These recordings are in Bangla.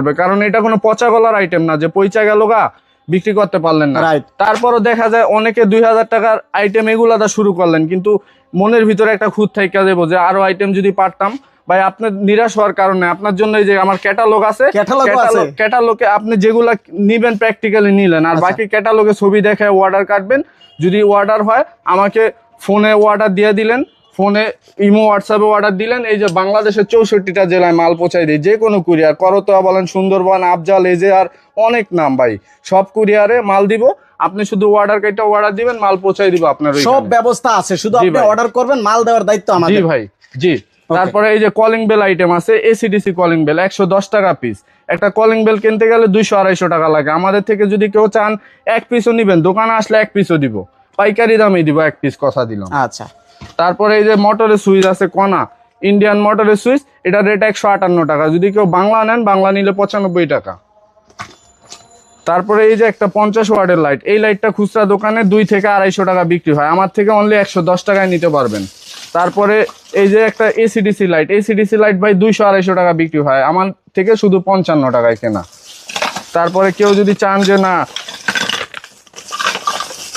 করবে। কারণ এটা কোনো পচা গলার আইটেম না যে পয়চা গেল গা বিক্রি করতে পারলেন না। তারপরও দেখা যায় অনেকে দুই হাজার টাকার আইটেম এগুলাটা শুরু করলেন কিন্তু মনের ভিতরে একটা খুঁত থাইকা দেবো যে আরও আইটেম যদি পারতাম। ভাই আপনার নিরাশ হওয়ার কারণে আপনার জন্য এই যে আমার ক্যাটালগ আছে? ক্যাটালগে আপনি যেগুলা নিবেন প্র্যাকটিক্যালি নিলেন। আর আচ্ছা। বাকি ক্যাটালগে ছবি দেখে অর্ডার কাটবেন। যদি অর্ডার হয় আমাকে ফোনে অর্ডার দিয়ে দিলেন। ফোনে ইমো হোয়াটসঅ্যাপে অর্ডার দিলেন এই যে বাংলাদেশের চৌষট্টিটা জেলায় মাল পৌঁছাই দিই যে কোনো কুরিয়ার করতোয়া বলেন সুন্দরবন আফজাল এজে আর অনেক নাম ভাই সব কুরিয়ারে মাল দিব আপনি শুধু অর্ডার কেটে অর্ডার দিবেন মাল পৌঁছাই দিব আপনার সব ব্যবস্থা আছে শুধু আপনি। অর্ডার করবেন মাল দেওয়ার দায়িত্ব আমাদের। জি ভাই জি। তারপরে এই যে কলিং বেল আইটেম আছে এসিডিসি কলিং বেল একশো দশ টাকা পিস একটা কলিং বেল কিনতে গেলে দুইশো আড়াইশো টাকা লাগে। আমাদের থেকে যদি কেউ চান এক পিসও নিবেন দোকানে আসলে এক পিসও দিব। পাইকারি দামে দিব এক পিস কথা দিলাম। আচ্ছা। তারপরে এই যে মোটরের সুইচ আছে, কণা। ইন্ডিয়ান মোটরের সুইচ এটা রেট একশো আটান্ন টাকা। যদি কেউ বাংলা নেন, বাংলা নিলে পঁচানব্বই টাকা। তারপরে এই যে একটা পঞ্চাশ ওয়ার্ডের লাইট এই লাইটটা খুচরা দোকানে দুই থেকে আড়াইশো টাকা বিক্রি হয়। আমার থেকে অনলি একশো দশ টাকায় নিতে পারবেন। তারপরে এই যে একটা এসিডিসি লাইট এসিডিসি লাইট ভাই দুইশো আড়াইশো টাকা বিক্রি হয়। আমার থেকে শুধু পঞ্চান্ন টাকায় কেনা। তারপরে কেউ যদি চান যে না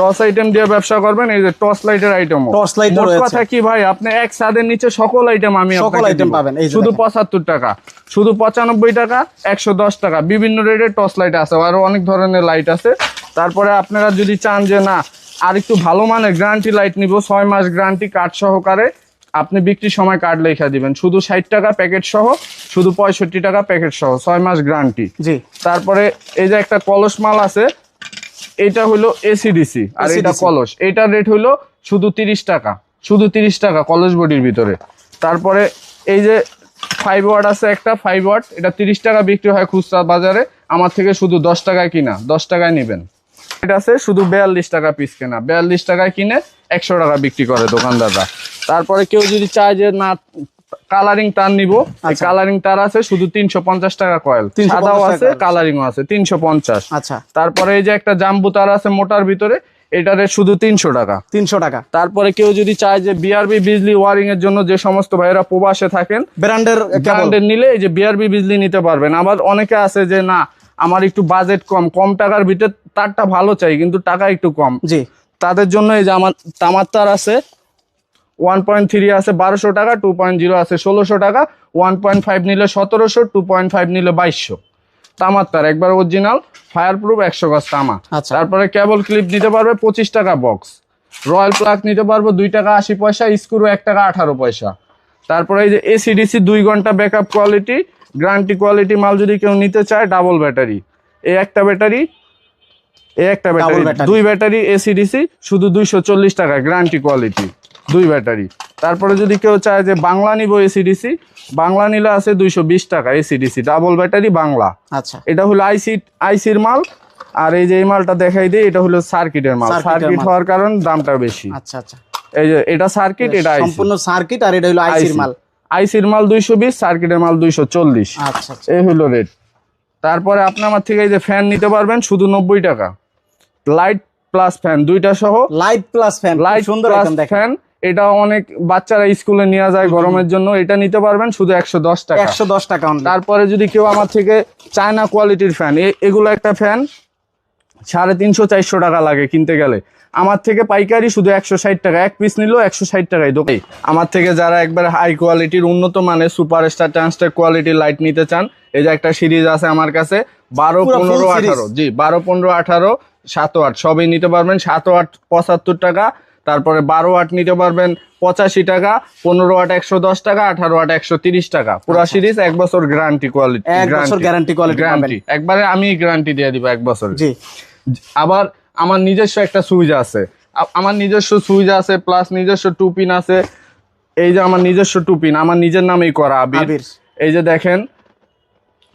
টস আইটেম দিয়ে ব্যবসা করবেন এই যে টর্চ লাইটের আইটেম light ও কথা কি ভাই আপনি এক ছাদের নিচে সকল আইটেম আমি সকল দিব। পাবেন, এই যে শুধু। পঁচাত্তর টাকা শুধু পঁচানব্বই টাকা একশো দশ টাকা বিভিন্ন রেটের টর্চ লাইট আছে আরও অনেক ধরনের লাইট আছে। তারপরে আপনারা যদি চান যে না আর একটু ভালো মানের গ্যারান্টি লাইট নিব ছয় মাস গ্যারান্টি কার্ড সহকারে আপনি বিক্রির সময় কার্ড লেখা দিবেন। শুধু ষাট টাকা প্যাকেট সহ শুধু পঁয়ষট্টি টাকা প্যাকেট সহ ছয় মাস গ্যারান্টি জি। তারপরে এই যে একটা কলস মাল আছে এটা হলো এসিডিসি আর এটা কলস। এটার রেট হলো শুধু তিরিশ টাকা। শুধু তিরিশ টাকা কলস বডির ভিতরে। তারপরে এই যে ফাইভ ওয়াট আছে একটা ফাইভ ওয়াট এটা তিরিশ টাকা বিক্রি হয় খুচরা বাজারে। আমার থেকে শুধু দশ টাকায় কিনা দশ টাকায় নেবেন। এটা আছে শুধু বিয়াল্লিশ টাকা পিস কেনা। বিয়াল্লিশ টাকায় কিনে একশো টাকা বিক্রি করে দোকানদাররা। তারপরে কেউ যদি চায় যে না কালারিং তার নিব। আচ্ছা। কালারিং তার আছে শুধু তিনশো পঞ্চাশ টাকা কয়েল সাদাও আছে কালারিং কালারিংও আছে তিনশো পঞ্চাশ। আচ্ছা। তারপরে এই যে একটা জাম্বু তার আছে মোটার ভিতরে এটার শুধু তিনশো টাকা। তিনশো টাকা। তারপরে কেউ যদি চায় যে বিআরবি বিজলি ওয়ারিং এর জন্য যে সমস্ত ভাইয়েরা প্রবাসে থাকেন ব্র্যান্ডের ব্র্যান্ডের নিলে এই যে বিআরবি বিজলি নিতে পারবেন। আবার অনেকে আছে যে না আমার একটু বাজেট কম কম টাকার ভিতরে তারটা ভালো চাই কিন্তু টাকা একটু কম। জি। তাদের জন্য এই যে আমার তামার তার আছে ওয়ান পয়েন্ট থ্রি আছে বারোশো টাকা টু পয়েন্ট জিরো আছে ষোলোশো টাকা ওয়ান পয়েন্ট ফাইভ নিলে সতেরোশো টু পয়েন্ট ফাইভ নিলে বাইশশো। তামার তার একবার অরিজিনাল ফায়ার প্রুফ একশো গাছ তামা। আচ্ছা। তারপরে কেবল ক্লিপ নিতে পারবে পঁচিশ টাকা বক্স রয়্যাল প্লাগ নিতে পারব দুই টাকা আশি পয়সা স্ক্রু এক টাকা আঠারো পয়সা। তারপরে এই যে এসিডিসি দুই ঘণ্টা ব্যাকআপ কোয়ালিটি গ্রান্টি কোয়ালিটি মাল যদি কেউ নিতে চায় ডাবল ব্যাটারি এই একটা ব্যাটারি এই একটা ব্যাটারি। দুই ব্যাটারি এসিডিসি শুধু দুইশো চল্লিশ টাকা গ্যারান্টি কোয়ালিটি দুই ব্যাটারি। তারপরে যদি কেউ চায় যে বাংলা নিব এসিডিসি বাংলা নিলে আছে দুইশো বিশ টাকা এসিডিসি ডাবল ব্যাটারি বাংলা। আচ্ছা। এটা হলো আইসি আইসির মাল আর এই যে এই মালটা দেখাই দিই এটা হলো সার্কিটের মাল। সার্কিট হওয়ার কারণ দামটা বেশি। আচ্ছা আচ্ছা। এই যে এটা সার্কিট এটা সম্পূর্ণ সার্কিট আর এটা হলো আইসির মাল। আইসির মাল দুইশো বিশ সার্কিটের মাল দুইশো চল্লিশ। আচ্ছা আচ্ছা। এই হলো রেট তারপরে আপনি আমার থেকে এই যে ফ্যান নিতে পারবেন শুধু নব্বই টাকা। লাইট প্লাস ফ্যান দুইটা সহ। লাইট প্লাস ফ্যান লাইট সুন্দর ফ্যান এটা অনেক বাচ্চারা স্কুলে নিয়ে যায় গরমের জন্য এটা নিতে পারবেন শুধু একশো দশ টাকা। একশো দশ টাকা। তারপরে যদি কেউ আমার থেকে চায়না কোয়ালিটির ফ্যান এগুলো একটা ফ্যান সাড়ে তিনশো চারশো টাকা লাগে কিনতে গেলে। আমার থেকে পাইকারি শুধু একশো ষাট টাকা। এক পিস নিলেও একশো ষাট টাকায়। দোকাই আমার থেকে যারা একবার হাই কোয়ালিটির উন্নত মানের সুপার স্টার ট্রান্সটার কোয়ালিটির লাইট নিতে চান এই যে একটা সিরিজ আছে আমার কাছে বারো পনেরো আঠারো। জি বারো পনেরো আঠারো সাত আট সবই নিতে পারবেন। সাত আট পঁচাত্তর টাকা তারপরে বারো আট নিতে পারবেন পঁচাশি টাকা পনেরো আট একশো দশ টাকা আঠারো আট একশো তিরিশ টাকা। পুরা সিরিজ এক বছর গ্যারান্টি কোয়ালিটি এক বছর গ্যারান্টি পাবেন। একবারে আমি গ্যারান্টি দিয়ে দিব এক বছর। জি। আবার আমার নিজস্ব একটা সুইচ আছে। আমার নিজস্ব সুইচ আছে প্লাস নিজস্ব টুপিন আছে। এই যে আমার নিজস্ব টুপিন আমার নিজের নামেই করা আবির। এই যে দেখেন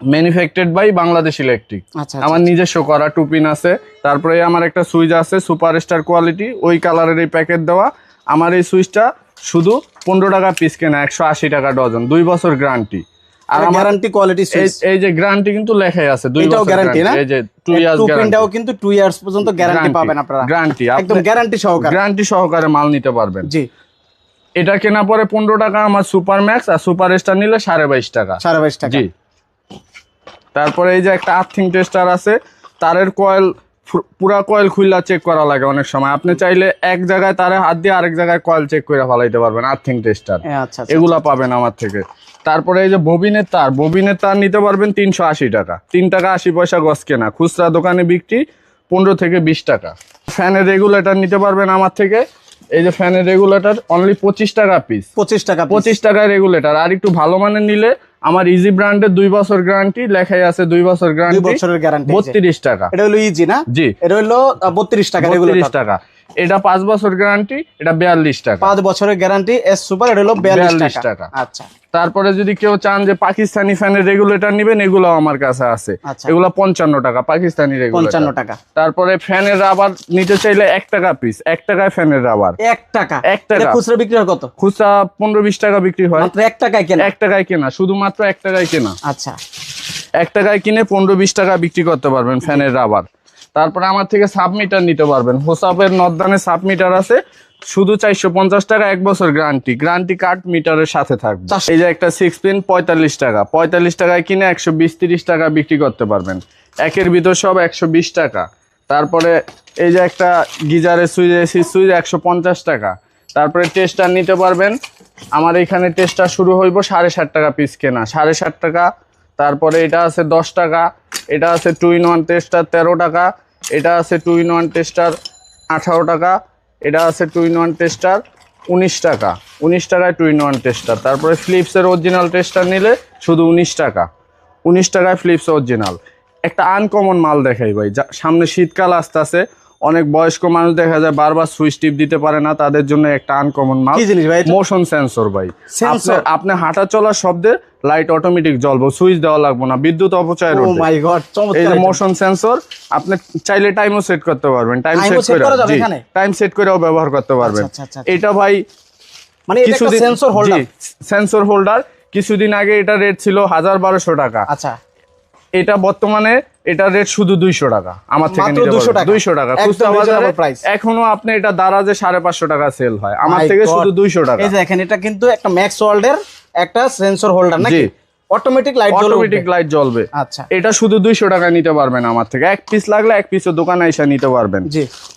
ম্যানুফ্যাকচার্ড বাই বাংলাদেশ ইলেকট্রিক আচ্ছা আমার নিজস্ব করা টুপিন আছে। তারপরে আমার একটা সুইচ আছে সুপারস্টার কোয়ালিটি ওই কালারের এই প্যাকেট দেওয়া। আমার এই সুইচটা শুধু পনেরো টাকা পিস কেনা একশো আশি টাকা ডজন দুই বছর গ্যারান্টি আর গ্যারান্টি কোয়ালিটি এই এই যে গ্যারান্টি কিন্তু লেখাই আছে দুই এটাও বছর না? এই যে টু ইয়ার্স গ্যারান্টি কিন্তু ইয়ার্স পর্যন্ত গ্যারান্টি পাবেন আপনারা। গ্যারান্টি একদম গ্যারান্টি সহকারে। গ্যারান্টি সহকারে মাল নিতে পারবেন। জি। এটা কেনা পরে পনেরো টাকা আমার সুপার ম্যাক্স আর সুপার স্টার নিলে সাড়ে বাইশ টাকা। সাড়ে বাইশ টাকা। জি। তারপরে এই যে একটা আর্থিং টেস্টার আছে তারের কয়েল পুরা কয়েল খুললা চেক করা লাগে অনেক সময়। আপনি চাইলে এক জায়গায় তারে হাত দিয়ে আরেক জায়গায় কয়েল চেক করে ফেলাইতে পারবেন আর্থিং টেস্টার এ, আচ্ছা আচ্ছা এগুলা পাবেন আমার থেকে। তারপরে এই যে ববিনের তার ববিনের তার নিতে পারবেন তিনশো আশি টাকা। তিন টাকা আশি পয়সা গছ কেনা খুচরা দোকানে বিক্রি পনেরো থেকে বিশ টাকা। ফ্যানের রেগুলেটর নিতে পারবেন আমার থেকে। এই যে ফ্যানের রেগুলেটর অনলি পঁচিশ টাকা পিস পঁচিশ টাকা পঁচিশ টাকায় রেগুলেটর আর একটু ভালো মানের নিলে আমার ইজি ব্র্যান্ডের দুই বছর গ্যারান্টি লেখাই আছে দুই বছর গ্যারান্টি বছরের গ্যারান্টি বত্রিশ টাকা। এটা হলো ইজি না? জি। এটা হলো বত্রিশ টাকা বত্রিশ টাকা। এটা পাঁচ বছর গ্যারান্টি এটা বিয়াল্লিশ টাকা। পাঁচ বছরের গ্যারান্টি এস সুপার এটা হলো বিয়াল্লিশ টাকা। আচ্ছা। তারপরে যদি কেউ চান যে পাকিস্তানি ফ্যানের রেগুলেটর নিবেন এগুলো আমার কাছে আছে। আচ্ছা। এগুলো পঞ্চান্ন টাকা পাকিস্তানি পঞ্চান্ন টাকা। তারপরে ফ্যানের রাবার নিতে চাইলে এক টাকা পিস এক টাকায় ফ্যানের রাবার এক টাকা। এক টাকা। খুচরা বিক্রি হয় কত? খুচরা পনেরো বিশ টাকা বিক্রি হয়। মাত্র এক টাকায় কেনা? এক টাকায় কেনা শুধুমাত্র এক টাকায় কেনা। আচ্ছা। এক টাকায় কিনে পনেরো বিশ টাকা বিক্রি করতে পারবেন ফ্যানের রাবার তারপরে আমার থেকে সাবমিটার নিতে পারবেন। হোসাপের নর্দানে সাবমিটার আছে শুধু চারশো পঞ্চাশ টাকা এক বছর গ্যারান্টি গ্যারান্টি কার্ড মিটারের সাথে থাকবে। এই যে একটা সিক্স পিন পঁয়তাল্লিশ টাকা। পঁয়তাল্লিশ টাকায় কিনে একশো বিশ তিরিশ টাকা বিক্রি করতে পারবেন। একের ভিতর সব একশো বিশ টাকা। তারপরে এই যে একটা গিজারের সুইচ এসি সুইচ একশো পঞ্চাশ টাকা। তারপরে টেস্টার নিতে পারবেন। আমার এখানে টেস্টার শুরু হইব সাড়ে ষাট টাকা পিস কেনা। সাড়ে ষাট টাকা। তারপরে এটা আছে দশ টাকা। এটা আছে টু ইন ওয়ান টেস্টার তেরো টাকা। এটা আছে টু ইন ওয়ান টেস্টার আঠারো টাকা। এটা আছে টু ইন ওয়ান টেস্টার উনিশ টাকা। উনিশ টাকায় টু ইন ওয়ান টেস্টার তারপরে ফ্লিপসের অরিজিনাল টেস্টার নিলে শুধু উনিশ টাকা। উনিশ টাকায় ফ্লিপস অরিজিনাল একটা আনকমন মাল দেখাই ভাই, যা সামনে শীতকাল আসতেছে অনেক বয়স্ক মানুষ দেখা যায় বারবার সুইচ টিপ দিতে পারে না তাদের জন্য একটা আনকমন মাল কি জিনিস ভাই মোশন সেন্সর ভাই? আপনি হাঁটা চলার শব্দে লাইট অটোমেটিক জ্বলবো সুইচ দেওয়া লাগবে না বিদ্যুৎ অপচয় ও মাই গড এই যে মোশন সেন্সর আপনি চাইলে টাইমও সেট করতে পারবেন টাইম সেট করে? টাইম সেট করেও ব্যবহার করতে পারবেন। আচ্ছা, আচ্ছা, এটা ভাই মানে এটা কিছুদিন সেন্সর হোল্ডার সেন্সর হোল্ডার কিছুদিন আগে এটা রেট ছিল হাজার বারোশো টাকা। আচ্ছা। এটা বর্তমানে এটা রেট শুধু দুইশো টাকা। আমার থেকে 200 টাকা? দুইশো টাকা। খুচরা বাজারে এখনও আপনি এটা দারাজে সাড়ে পাঁচশো টাকা সেল হয়। আমার থেকে শুধু দুইশো টাকা। এই দেখেন এটা কিন্তু একটা ম্যাক্স ওয়ার্ল্ডের একটা সেন্সর হোল্ডার নাকি? অটোমেটিক লাইট অটোমেটিক লাইট জ্বলবে। আচ্ছা। এটা শুধু দুইশো টাকা নিতে পারবেন আমার থেকে। এক পিস লাগলে এক পিসও দোকানে এসে নিতে পারবেন।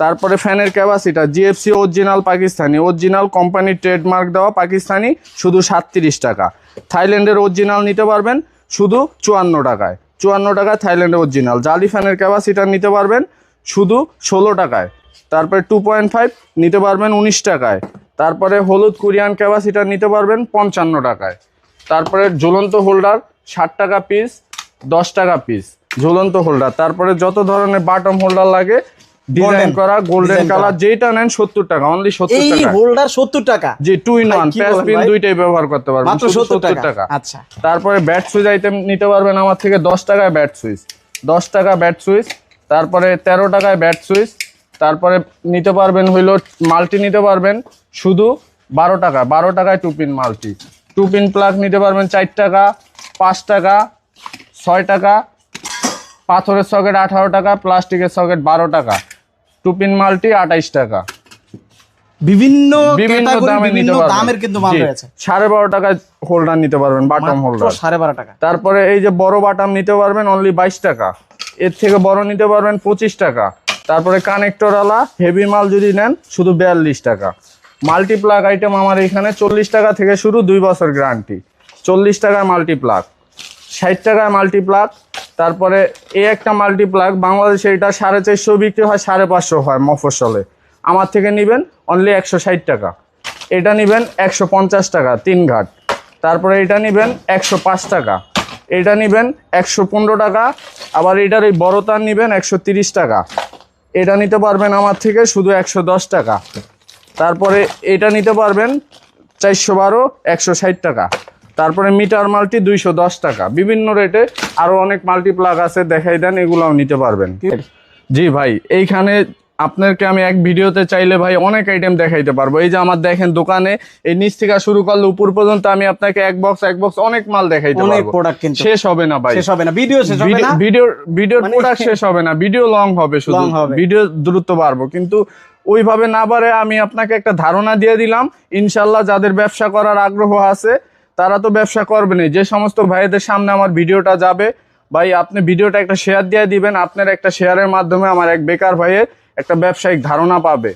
তারপরে ফ্যানের capacity GFC original Pakistani original কোম্পানির ট্রেডমার্ক দেওয়া পাকিস্তানি শুধু সাতত্রিশ টাকা। থাইল্যান্ডের অরিজিনাল নিতে পারবেন শুধু চুয়ান্ন টাকায়। চুয়ান্ন টাকায় থাইল্যান্ডের অরিজিনাল জালি ফ্যানের ক্যাপাসিটার নিতে পারবেন শুধু ষোলো টাকায়। তারপরে টু পয়েন্ট ফাইভ নিতে পারবেন উনিশ টাকায়। তারপরে হলুদ কোরিয়ান ক্যাপাসিটার নিতে পারবেন পঞ্চান্ন টাকায়। তারপরে ঝুলন্ত হোল্ডার ষাট টাকা পিস দশ টাকা পিস ঝুলন্ত হোল্ডার তারপরে যত ধরনের বাটম হোল্ডার লাগে ডিজাইন Golden, করা। গোল্ডেন কালার যেটা নেন সত্তর টাকা অনলি সত্তর এই টাকা হোল্ডার সত্তর টাকা? জি টু ইন ওয়ান পিন দুইটাই ব্যবহার করতে পারবেন মাত্র 70 টাকা। আচ্ছা। তারপরে ব্যাট সুইচ আইটেম নিতে পারবেন আমার থেকে দশ টাকায় ব্যাট সুইচ দশ টাকা ব্যাট সুইচ তারপরে তেরো টাকায় ব্যাট সুইচ তারপরে নিতে পারবেন হইল মাল্টি নিতে পারবেন শুধু বারো টাকা বারো টাকায় two pin multi two pin plug নিতে পারবেন চার টাকা পাঁচ টাকা ছয় টাকা পাথরের সকেট আঠারো টাকা প্লাস্টিকের সকেট বারো টাকা। টু পিন মাল্টি আঠাইশ টাকা। বিভিন্ন বিভিন্ন দামে নিতে পারবেন। দামের কিন্তু মাল রয়েছে। সাড়ে বারো টাকায় হোল্ডার নিতে পারবেন বাটাম হোল্ডার সাড়ে বারো টাকা। তারপরে এই যে বড় বাটাম নিতে পারবেন অনলি বাইশ টাকা। এর থেকে বড় নিতে পারবেন পঁচিশ টাকা। তারপরে কানেক্টর আলা হেভি মাল যদি নেন শুধু বিয়াল্লিশ টাকা। মাল্টিপ্লাগ আইটেম আমার এখানে চল্লিশ টাকা থেকে শুরু দুই বছর গ্যারান্টি চল্লিশ টাকায় মাল্টিপ্লাগ ষাট টাকায় মাল্টিপ্লাগ তারপরে এই একটা মাল্টিপ্লাগ বাংলাদেশে এটা সাড়ে চারশো বিক্রি হয়, সাড়ে পাঁচশো হয় মফসলে আমার থেকে নেবেন অনলি একশো ষাট টাকা। এটা নেবেন একশো পঞ্চাশ টাকা, তিন ঘাট। তারপরে এটা নেবেন একশো পাঁচ টাকা। এটা নেবেন একশো পনেরো টাকা, আবার এটার এই বড় তার নেবেন একশো তিরিশ টাকা। এটা নিতে পারবেন আমার থেকে শুধু একশো দশ টাকা। তারপরে এটা নিতে পারবেন চারশো বারো, একশো ষাট টাকা। তারপরে মিটার মাল্টি দুইশো দশ টাকা। বিভিন্ন রেটে আরও অনেক মাল্টি প্লাগ আছে দেখাই দেন এগুলাও নিতে পারবেন। জি ভাই এইখানে আপনাকে আমি এক ভিডিওতে চাইলে ভাই অনেক আইটেম দেখাইতে পারব। এই যে আমার দেখেন দোকানে এই নিচ থেকে শুরু করলে উপর পর্যন্ত আমি আপনাকে এক বক্স এক বক্স অনেক মাল দেখাইতে পারব। প্রোডাক্ট কিন্তু। শেষ হবে না ভাই। শেষ হবে না। ভিডিও শেষ হবে না? ভিডিও ভিডিওর মানে- প্রোডাক্ট শেষ হবে না। ভিডিও লং হবে শুধু। ভিডিও দ্রুত বাড়বো। কিন্তু ওইভাবে না বাড়ে আমি আপনাকে একটা ধারণা দিয়ে দিলাম। ইনশাল্লাহ যাদের ব্যবসা করার আগ্রহ আছে তারা তো ব্যবসা করবেনই যে সমস্ত ভাইদের সামনে আমার ভিডিওটা যাবে ভাই আপনি ভিডিওটা একটা শেয়ার দিয়ে দিবেন আপনার একটা শেয়ারের মাধ্যমে আমার এক বেকার ভাইয়ের একটা ব্যবসায়িক ধারণা পাবে।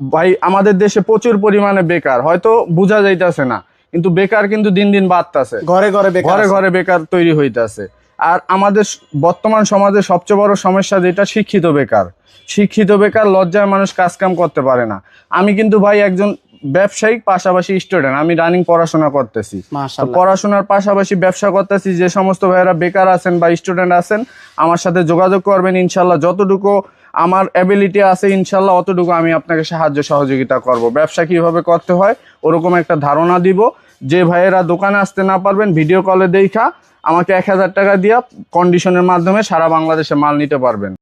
ভাই আমাদের দেশে প্রচুর পরিমাণে বেকার হয়তো বোঝা যাইতেছে না কিন্তু বেকার কিন্তু দিন দিন বাড়তাছে। ঘরে ঘরে ঘরে ঘরে বেকার তৈরি হইতাছে। আর আমাদের বর্তমান সমাজে সবচেয়ে বড় সমস্যা যেটা শিক্ষিত বেকার। শিক্ষিত বেকার লজ্জায় মানুষ কাজ কাম করতে পারে না। আমি কিন্তু ভাই একজন ব্যবসায়িক পাশাপাশি স্টুডেন্ট আমি রানিং পড়াশোনা করতেছি। পড়াশোনার পাশাপাশি ব্যবসা করতেছি যে সমস্ত ভাইয়েরা বেকার আছেন বা স্টুডেন্ট আছেন আমার সাথে যোগাযোগ করবেন ইনশাল্লাহ যতটুকু আমার অ্যাবিলিটি আছে ইনশাল্লাহ অতটুকু আমি আপনাকে সাহায্য সহযোগিতা করব। ব্যবসা কীভাবে করতে হয় ওরকম একটা ধারণা দিব। যে ভাইয়েরা দোকানে আসতে না পারবেন ভিডিও কলে দেখা আমাকে এক হাজার টাকা দিয়া কন্ডিশনের মাধ্যমে সারা বাংলাদেশে মাল নিতে পারবেন।